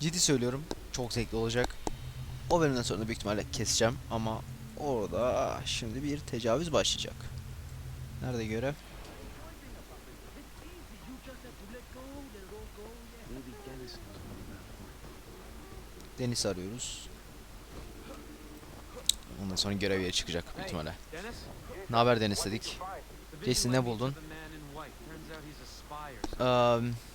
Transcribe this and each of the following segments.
Ciddi söylüyorum. Çok zevkli olacak. O bölümden sonra büyük ihtimalle keseceğim ama orada şimdi bir tecavüz başlayacak. Nerede görev? Deniz arıyoruz. Ondan sonra görev yeri çıkacak büyük ihtimalle. Ne haber Deniz dedik. Jason, ne buldun? with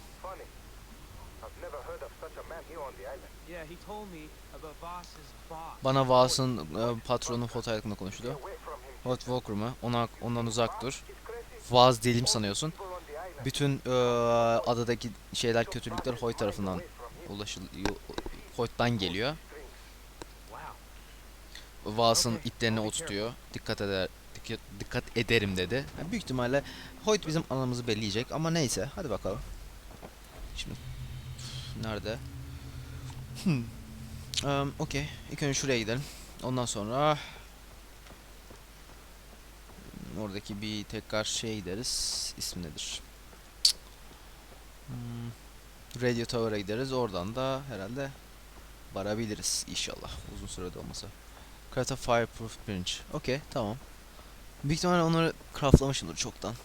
bana Vaas'ın e, patronu foto hakkında konuştu. Hot Walker mı? Ona, ondan uzak dur. Vaaz delim sanıyorsun. Bütün e, adadaki şeyler kötülükler Hoyt tarafından ulaşıl Hoyt'tan geliyor. Vaas'ın itlerini o tutuyor. Dikkat eder dikkat ederim dedi. Yani büyük ihtimalle Hoyt bizim anamızı belleyecek ama neyse hadi bakalım. Şimdi nerede? Hmm. Um, Okey. İlk önce şuraya gidelim. Ondan sonra oradaki bir tekrar şeye gideriz. İsmi nedir? Hmm, Radio Tower'a gideriz. Oradan da herhalde varabiliriz inşallah. Uzun sürede olmasa. Craft a fireproof branch. Okey tamam. Büyük ihtimalle onları craftlamışımdır çoktan.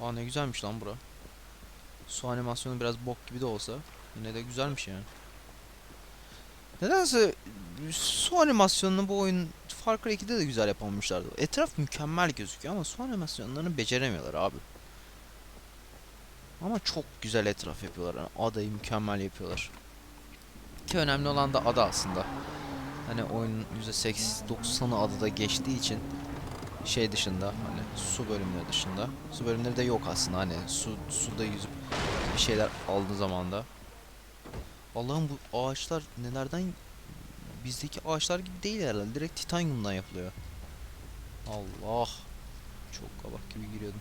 Aa ne güzelmiş lan bura. Su animasyonu biraz bok gibi de olsa yine de güzelmiş yani. Nedense su animasyonunu bu oyun Far Cry 2'de de güzel yapamamışlardı. Etraf mükemmel gözüküyor ama su animasyonlarını beceremiyorlar abi. Ama çok güzel etraf yapıyorlar. Yani adayı mükemmel yapıyorlar. Ki önemli olan da ada aslında. Hani oyunun %80-90'ı adada geçtiği için şey dışında hani su bölümleri dışında. Su bölümleri de yok aslında hani su suda yüzüp bir şeyler aldığı zaman da. Allah'ım bu ağaçlar nelerden bizdeki ağaçlar gibi değil herhalde. Direkt titanyumdan yapılıyor. Allah. Çok kabak gibi giriyordum.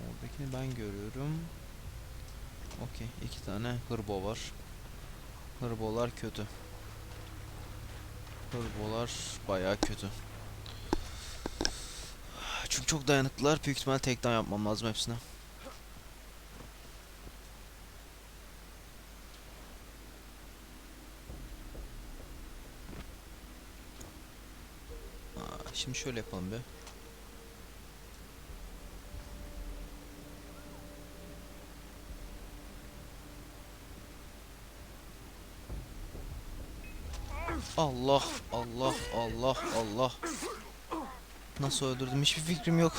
Oradakini ben görüyorum. Okey. iki tane hırbo var. Hırbolar kötü. Hırbolar bayağı kötü. Çünkü çok dayanıklılar. Büyük ihtimal tekten yapmam lazım hepsine. Aa, Şimdi şöyle yapalım bir. Allah Allah Allah Allah. Nasıl öldürdüm hiçbir fikrim yok.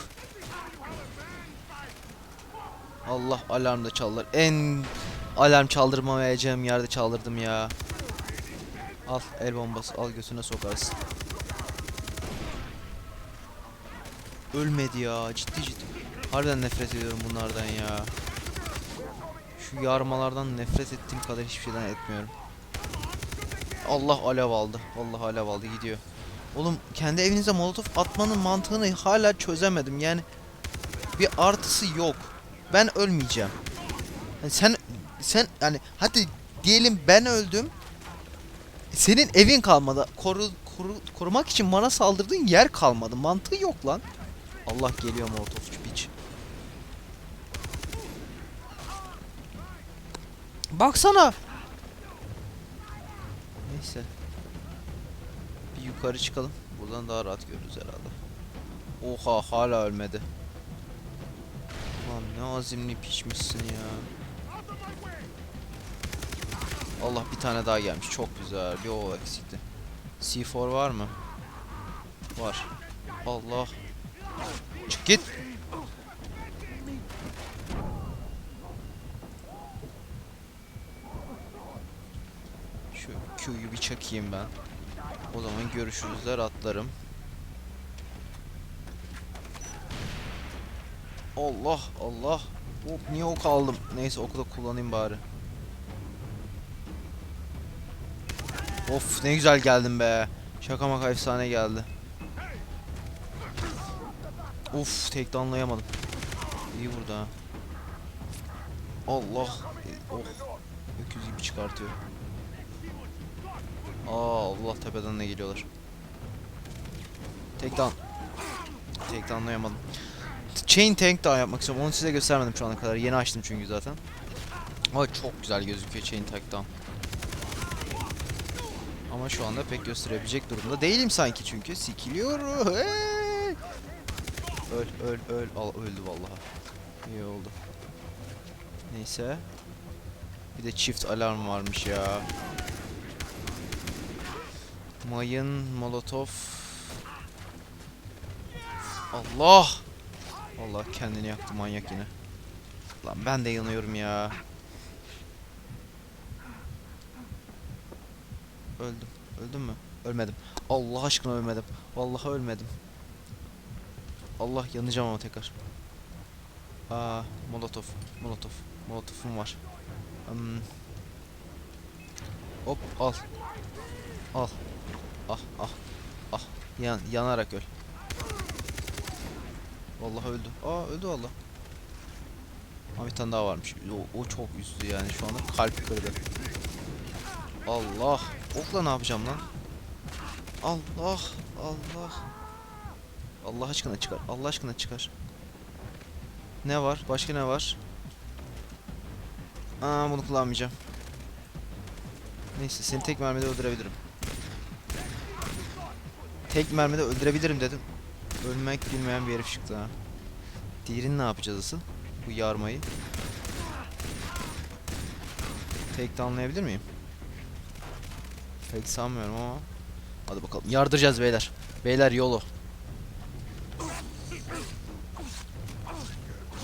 Allah alarm da çaldır. En alarm çaldırmayacağım yerde çaldırdım ya. Al el bombası al götüne sokarsın. Ölmedi ya ciddi ciddi. Harbiden nefret ediyorum bunlardan ya. Şu yarmalardan nefret ettiğim kadar hiçbir şeyden etmiyorum. Allah alev aldı. Allah alev aldı gidiyor. Oğlum kendi evinize molotof atmanın mantığını hala çözemedim. Yani bir artısı yok. Ben ölmeyeceğim. Yani sen sen yani hadi diyelim ben öldüm. Senin evin kalmadı. Koru, koru, korumak için bana saldırdığın yer kalmadı. Mantığı yok lan. Allah geliyor molotofçu piç. Baksana. Neyse. Bir yukarı çıkalım. Buradan daha rahat görürüz herhalde. Oha hala ölmedi. Lan ne azimli pişmişsin ya. Allah bir tane daha gelmiş. Çok güzel. Bir o eksikti. C4 var mı? Var. Allah. Çık git. Şu Q'yu bir çakayım ben. O zaman görüşürüzler atlarım. Allah Allah. Hop niye ok aldım? Neyse oku da kullanayım bari. Of ne güzel geldin be. Şaka maka efsane geldi. Of tek anlayamadım. İyi ha. Allah. E, Oh. Öküz gibi çıkartıyor. Aa Allah tepeden de geliyorlar. Tek de an- Tek de anlayamadım. chain tank daha yapmak istiyorum. Onu size göstermedim şu ana kadar. Yeni açtım çünkü zaten. Ama çok güzel gözüküyor chain tank down. Ama şu anda pek gösterebilecek durumda değilim sanki çünkü sikiliyorum. Hey! Öl öl öl Al, öldü vallahi. İyi oldu. Neyse. Bir de çift alarm varmış ya. Mayın, molotof. Allah! Allah kendini yaktı manyak yine. Lan ben de yanıyorum ya. Öldüm. Öldüm mü? Ölmedim. Allah aşkına ölmedim. Vallahi ölmedim. Allah yanacağım ama tekrar. Aa, molotof. Molotof. Molotofum var. Hmm. Hop al. Al. Ah ah. Ah. Yan, yanarak öl. Vallahi öldü. Aa öldü valla. Ama bir tane daha varmış. O, o çok üzdü yani şu anda kalp kırdı. Allah. Okla ne yapacağım lan? Allah. Allah. Allah aşkına çıkar. Allah aşkına çıkar. Ne var? Başka ne var? Aa bunu kullanmayacağım. Neyse seni tek mermide öldürebilirim. Tek mermide öldürebilirim dedim. Ölmek bilmeyen bir herif çıktı ha. Diğerini ne yapacağız asıl? Bu yarmayı. Tek de anlayabilir miyim? Pek sanmıyorum ama. Hadi bakalım. Yardıracağız beyler. Beyler yolu.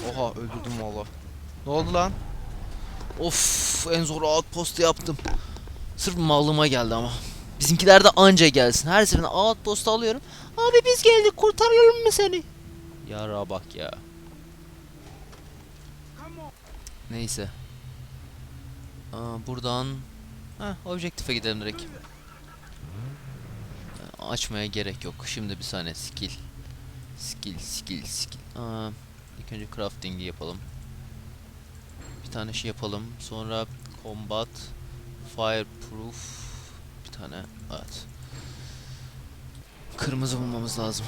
Oha öldürdüm valla. Ne oldu lan? Of en zor outpost'u yaptım. Sırf mallığıma geldi ama. Bizimkiler de anca gelsin. Her seferinde outpost'u alıyorum. Abi biz geldik kurtaralım mı seni? Yara bak ya. Neyse. Aa, buradan Heh, objektife gidelim direkt. Ee, Açmaya gerek yok. Şimdi bir saniye skill. Skill, skill, skill. Aa, ilk önce crafting'i yapalım. Bir tane şey yapalım. Sonra combat, fireproof. Tane, evet. Kırmızı bulmamız lazım.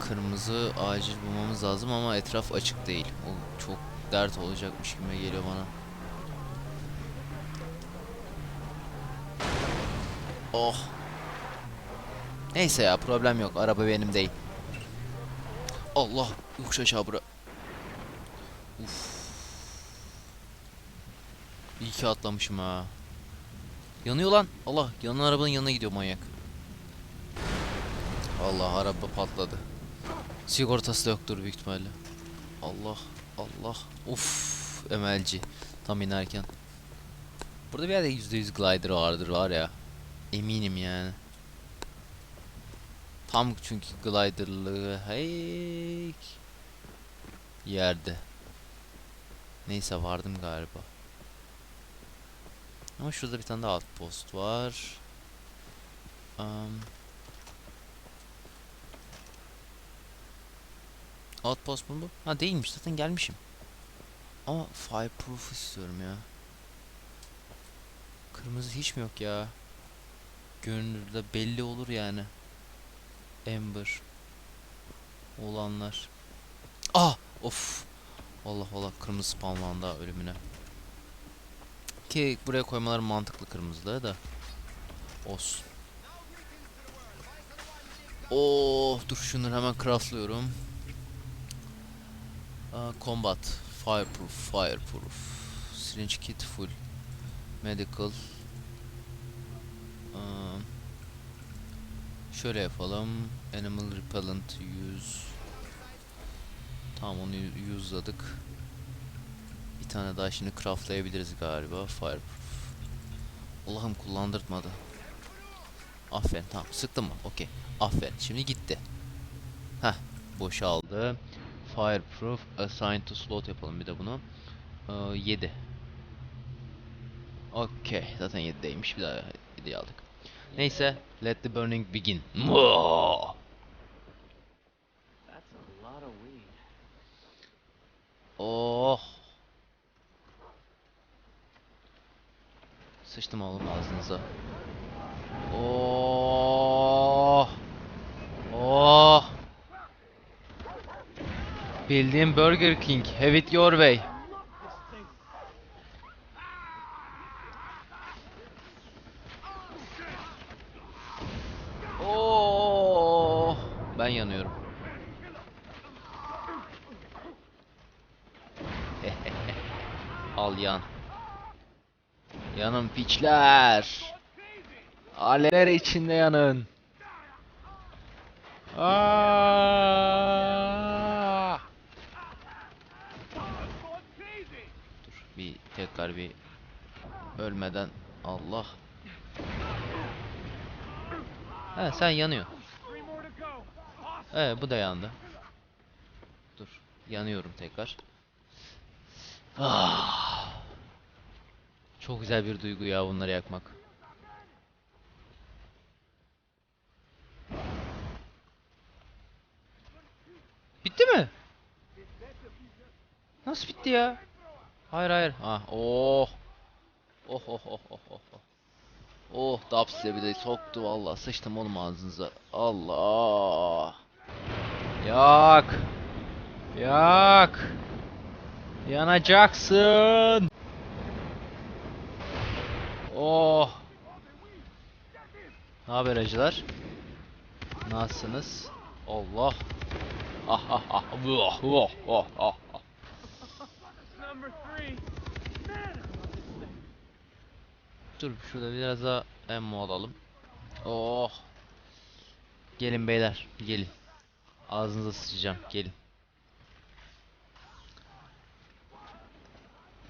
Kırmızı acil bulmamız lazım ama etraf açık değil. O çok dert olacakmış gibi geliyor bana. Oh. Neyse ya problem yok. Araba benim değil. Allah. Yokuş aşağı bura. Uf. İyi ki atlamışım ha. Yanıyor lan. Allah. Yanan arabanın yanına gidiyor manyak. Allah araba patladı. Sigortası da yoktur büyük ihtimalle. Allah Allah. Uf emelci. Tam inerken. Burada bir yerde %100 glider vardır var ya. Eminim yani. Tam çünkü gliderlığı hey yerde. Neyse vardım galiba. Ama şurada bir tane daha outpost var. Um, Outpost mu bu? Ha değilmiş zaten gelmişim. Ama fireproof istiyorum ya. Kırmızı hiç mi yok ya? Görünürde belli olur yani. Ember. Olanlar. Ah! Of! Allah Allah kırmızı spawnlandı ha ölümüne. Ki buraya koymaları mantıklı kırmızıları da. Olsun. Oh, dur şunları hemen craftlıyorum. Combat, fireproof, fireproof, syringe kit full, medical. Şöyle yapalım. Animal repellent use. Tamam onu use'ladık. Bir tane daha şimdi craftlayabiliriz galiba. Fireproof. Allah'ım kullandırtmadı. Aferin tamam sıktım mı? Okey. Aferin şimdi gitti. Heh boşaldı. Fireproof assign to slot yapalım bir de bunu. Ee, 7. Okey. Zaten 7'deymiş. Bir daha 7'yi aldık. Neyse. Let the burning begin. Muah! That's a lot of weed. Oh. Sıçtım oğlum ağzınıza. Oh. Bildiğim Burger King. Have it your way. Oo, ben yanıyorum. Al yan. Yanın piçler. Aleler içinde yanın. Aa! Dur bir tekrar bir ölmeden Allah. He sen yanıyor. Evet bu da yandı. Dur yanıyorum tekrar. Ah. Çok güzel bir duygu ya bunları yakmak. Bitti mi? Nasıl bitti ya? Hayır hayır. Ha, oh. Oh oh oh oh oh. oh. Oh, Daps'le bir de soktu valla. Sıçtım oğlum ağzınıza. Allah. Yak. Yak. Yanacaksın. Oh. Ne haber acılar? Nasılsınız? Allah. Ah ah ah. Oh oh oh oh. Dur şurada biraz daha ammo alalım. Oh. Gelin beyler, gelin. Ağzınıza sıçacağım, gelin.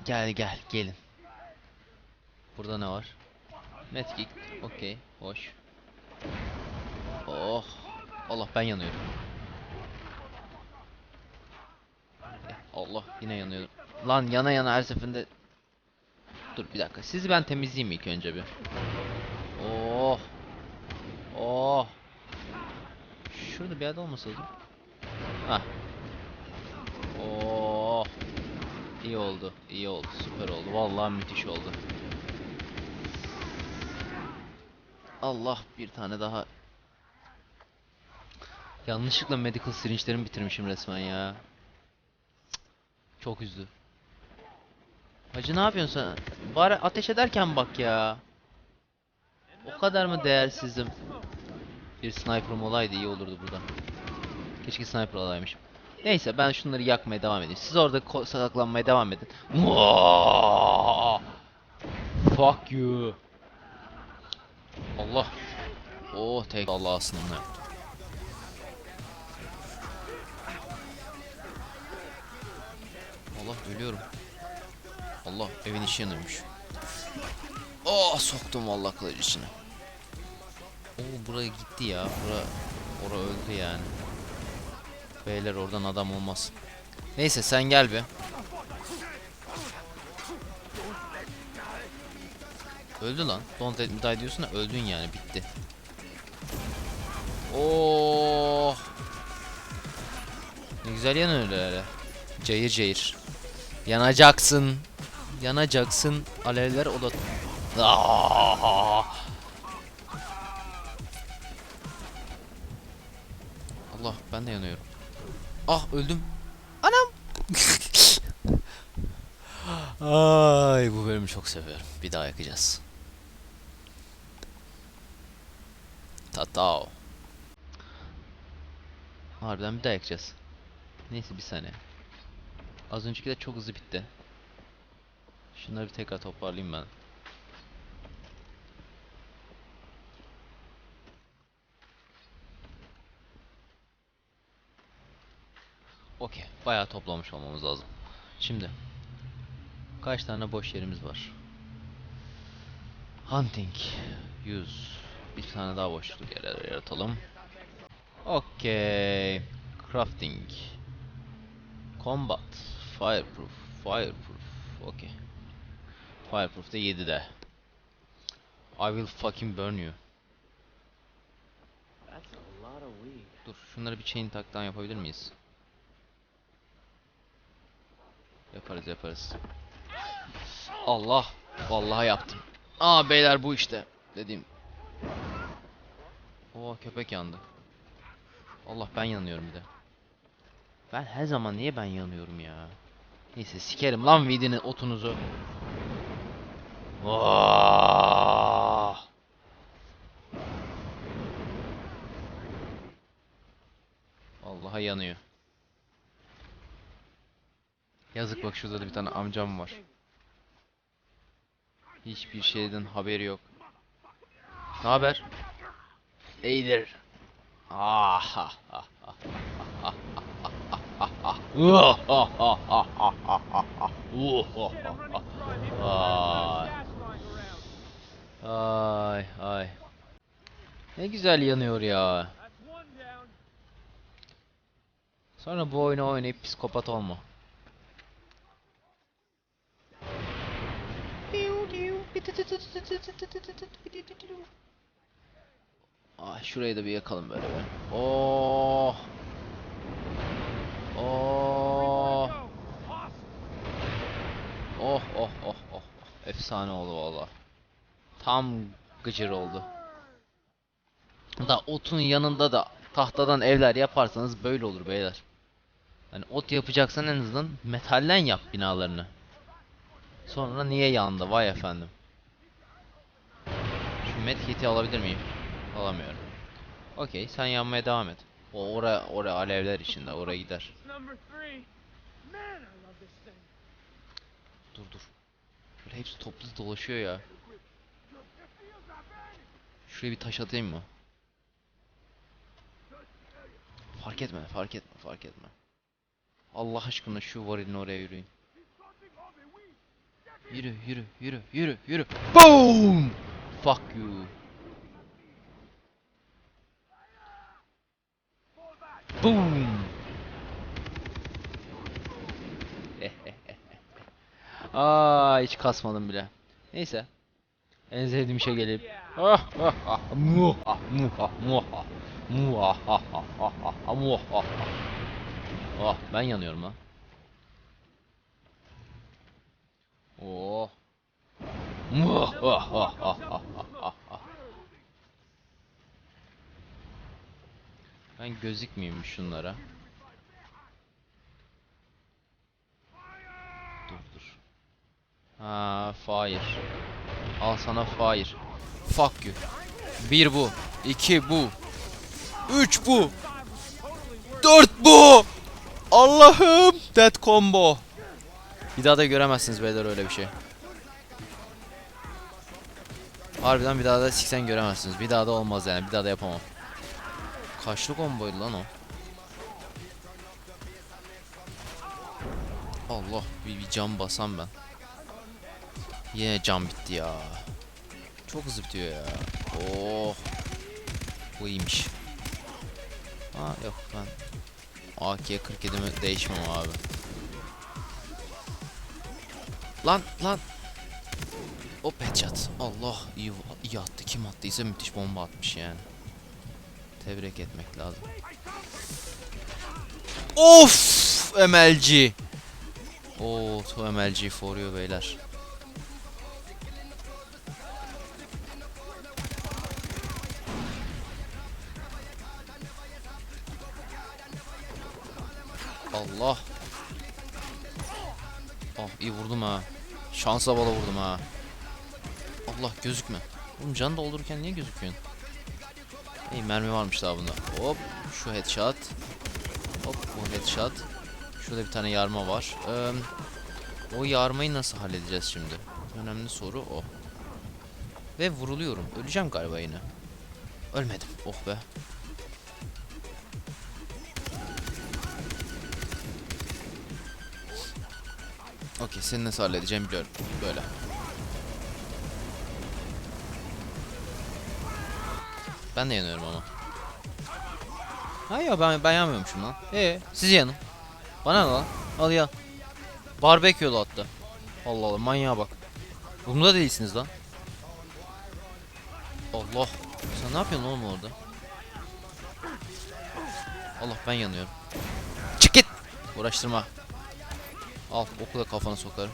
Gel gel, gelin. Burada ne var? Medkit, okey, hoş. Oh. Allah ben yanıyorum. Eh, Allah yine yanıyorum. Lan yana yana her seferinde Dur bir dakika. Sizi ben temizleyeyim ilk önce bir. Oh. Oh. Şurada bir olması lazım. Hah. Oh. İyi oldu. iyi oldu. Süper oldu. Vallahi müthiş oldu. Allah bir tane daha. Yanlışlıkla medical syringe'lerimi bitirmişim resmen ya. Çok üzdü. Hacı ne yapıyorsun sen? Bari ateş ederken bak ya. O kadar mı değersizim? Bir sniper'ım olaydı iyi olurdu burada. Keşke sniper olaymışım. Neyse ben şunları yakmaya devam edeyim. Siz orada saklanmaya devam edin. Fuck you. Allah. Oh tek Allah aslında. Allah ölüyorum. Allah evin içi yanıyormuş. Oh soktum vallahi kılıç içine. Oo buraya gitti ya. Bura ora öldü yani. Beyler oradan adam olmaz. Neyse sen gel bir. Öldü lan. Don't let me die diyorsun da öldün yani bitti. Oh. Ne güzel yanıyor öyle. Cayır cayır. Yanacaksın. Yanacaksın. Alevler oda... Aa! Allah ben de yanıyorum. Ah öldüm. Anam. Ay bu bölümü çok seviyorum. Bir daha yakacağız. Tatao. Harbiden bir daha yakacağız. Neyse bir saniye. Az önceki de çok hızlı bitti. Şunları bir tekrar toparlayayım ben. Okey. Bayağı toplamış olmamız lazım. Şimdi. Kaç tane boş yerimiz var? Hunting. 100. Bir tane daha boşluk yer yaratalım. Okey. Crafting. Combat. Fireproof. Fireproof. Okay. Fireproof da 7'de. I will fucking burn you. That's a lot of weed. Dur şunları bir chain taktan yapabilir miyiz? Yaparız yaparız. Allah. Vallahi yaptım. Aa beyler bu işte. Dediğim. Oo köpek yandı. Allah ben yanıyorum bir de. Ben her zaman niye ben yanıyorum ya? Neyse sikerim lan vidinin otunuzu. Vaaah! Vallahi yanıyor. Yazık bak şurada da bir tane amcam var. Hiçbir şeyden haberi yok. Ne haber? İyidir. Ah ha Ay ay. Ne güzel yanıyor ya. Sonra bu oyunu oynayıp psikopat olma. Ah şurayı da bir yakalım böyle be. Oh. Oh. Oh oh oh oh. Efsane oldu valla. Tam gıcır oldu. Da otun yanında da tahtadan evler yaparsanız böyle olur beyler. Hani ot yapacaksan en azından metalden yap binalarını. Sonra niye yandı vay efendim. Şu medkit'i alabilir miyim? Alamıyorum. Okey sen yanmaya devam et. O oraya oraya alevler içinde oraya gider. Dur dur. Böyle hepsi toplu dolaşıyor ya. Şuraya bir taş atayım mı? Fark etme, fark etme, fark etme. Allah aşkına şu varilin oraya yürüyün. Yürü, yürü, yürü, yürü, yürü. Boom! Fuck you. Boom! Aa hiç kasmadım bile. Neyse. En sevdiğim şey gelip. Muha muha muha muha ha ha ha ha muha Ah ben yanıyorum lan. Oh. Muha ha ha ha ha ha ha. Ben gözükmeyeyim şunlara. Dur dur. Ha, fire. Al sana fire. Fuck you. Bir bu. iki bu. Üç bu. Dört bu. Allah'ım. Dead combo. Bir daha da göremezsiniz beyler öyle bir şey. Harbiden bir daha da siksen göremezsiniz. Bir daha da olmaz yani. Bir daha da yapamam. Kaçlı komboydu lan o? Allah bir, bir cam basam ben. Yine cam bitti ya. Çok hızlı bitiyor ya. Oh. Bu iyiymiş. Ha yok ben AK 47'mi değişmem abi. Lan lan. O headshot. Allah iyi, iyi attı. Kim attıysa müthiş bomba atmış yani. Tebrik etmek lazım. Of! MLG. Oo, to MLG for you beyler. Allah. Oh iyi vurdum ha. Şansa bala vurdum ha. Allah gözükme. Oğlum can doldururken niye gözüküyorsun? İyi mermi varmış daha bunda. Hop şu headshot. Hop bu headshot. Şurada bir tane yarma var. Ee, o yarmayı nasıl halledeceğiz şimdi? Önemli soru o. Ve vuruluyorum. Öleceğim galiba yine. Ölmedim. Oh be. Okey seni nasıl halledeceğim biliyorum. Böyle. Ben de yanıyorum ama. Ha ya ben ben yanmıyormuşum lan. Ee siz yanın. Bana ne lan? Al ya. Barbekü'lü hatta. Allah Allah manyağa bak. Bunda değilsiniz lan. Allah. Sen ne yapıyorsun oğlum orada? Allah ben yanıyorum. Çık git. Uğraştırma. Al oku da kafana sokarım.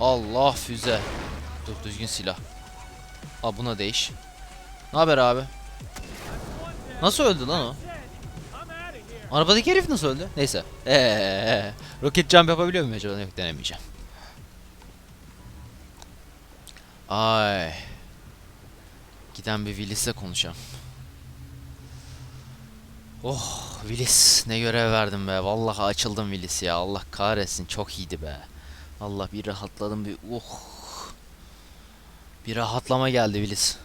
Allah füze. Dur düzgün silah. Al buna değiş. Ne haber abi? Nasıl öldü lan o? Arabadaki herif nasıl öldü? Neyse. Eee, roket jump yapabiliyor muyum acaba? Yok denemeyeceğim. Ay. Giden bir Willis'le konuşalım. Oh Willis ne görev verdim be. Vallahi açıldım Willis ya. Allah kahretsin çok iyiydi be. Allah bir rahatladım bir oh. Bir rahatlama geldi Willis.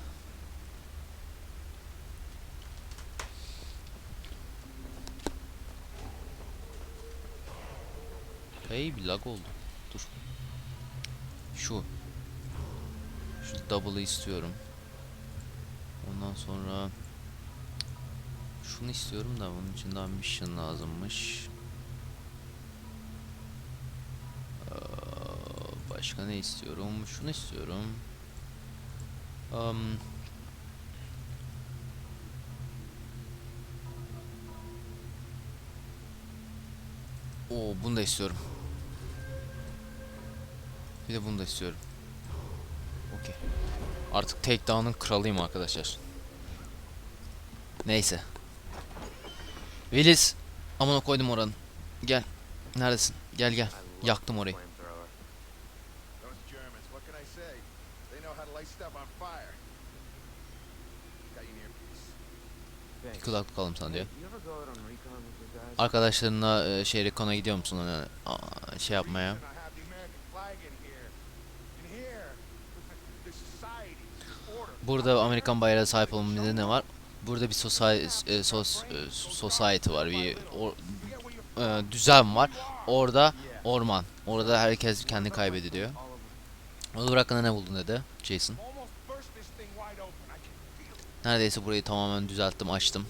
Hey bir lag oldu. Dur. Şu. Şu double'ı istiyorum. Ondan sonra şunu istiyorum da bunun için daha mission lazımmış. Ee, başka ne istiyorum? Şunu istiyorum. Um, Oo bunu da istiyorum. Bir de bunu da istiyorum. Okey. Artık takedown'ın kralıyım arkadaşlar. Neyse. Willis. Amına koydum oranı. Gel. Neredesin? Gel gel. Yaktım orayı. Bir kulaklık alalım sana diyor. Arkadaşlarınla e, şey Recon'a gidiyor musun? Aa, şey yapmaya. Burada Amerikan bayrağına sahip olmamın ne var? Burada bir soci- e, sos, e, society var. Bir or- e, düzen var. Orada orman. Orada herkes kendi kaybediliyor. Olur hakkında ne buldun dedi Jason. Neredeyse burayı tamamen düzelttim, açtım.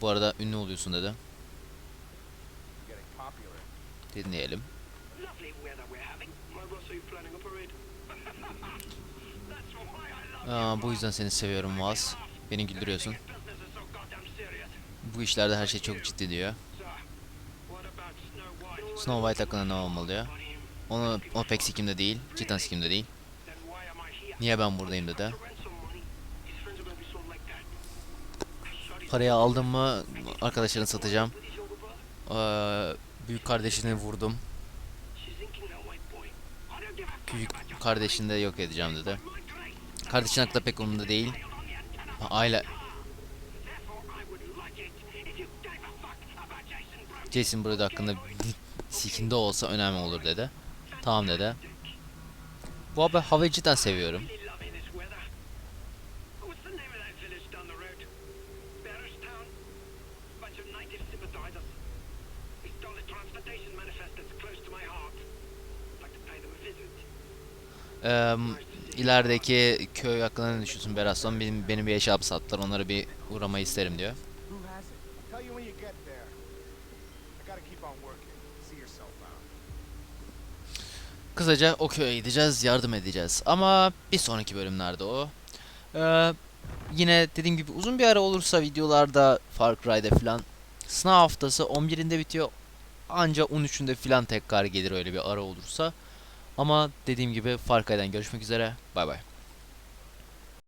Bu arada ünlü oluyorsun dedi. Dinleyelim. Aa, bu yüzden seni seviyorum Vaz. Beni güldürüyorsun. Bu işlerde her şey çok ciddi diyor. Snow White? Hakkında ne olmalı diyor. Onu, o pek sikimde değil. Cidden sikimde değil. Niye ben buradayım dedi. Parayı aldım mı arkadaşlarını satacağım. Ee, büyük kardeşini vurdum. Your kardeşini de yok edeceğim dedi. Kardeşin hakkında pek umurumda değil. Aile Jason burada hakkında sikinde olsa önemli olur dedi. Tamam dedi. Bu abi havayı cidden seviyorum. really ilerideki köy hakkında ne düşünüyorsun Beraslan? Benim, benim bir eşyamı sattılar. Onlara bir uğramayı isterim diyor. Kısaca o köye gideceğiz, yardım edeceğiz. Ama bir sonraki bölümlerde o. Eee, yine dediğim gibi uzun bir ara olursa videolarda Far Cry'de falan sınav haftası 11'inde bitiyor. Anca 13'ünde falan tekrar gelir öyle bir ara olursa. Ama dediğim gibi Far Cry'den görüşmek üzere. Bay bay.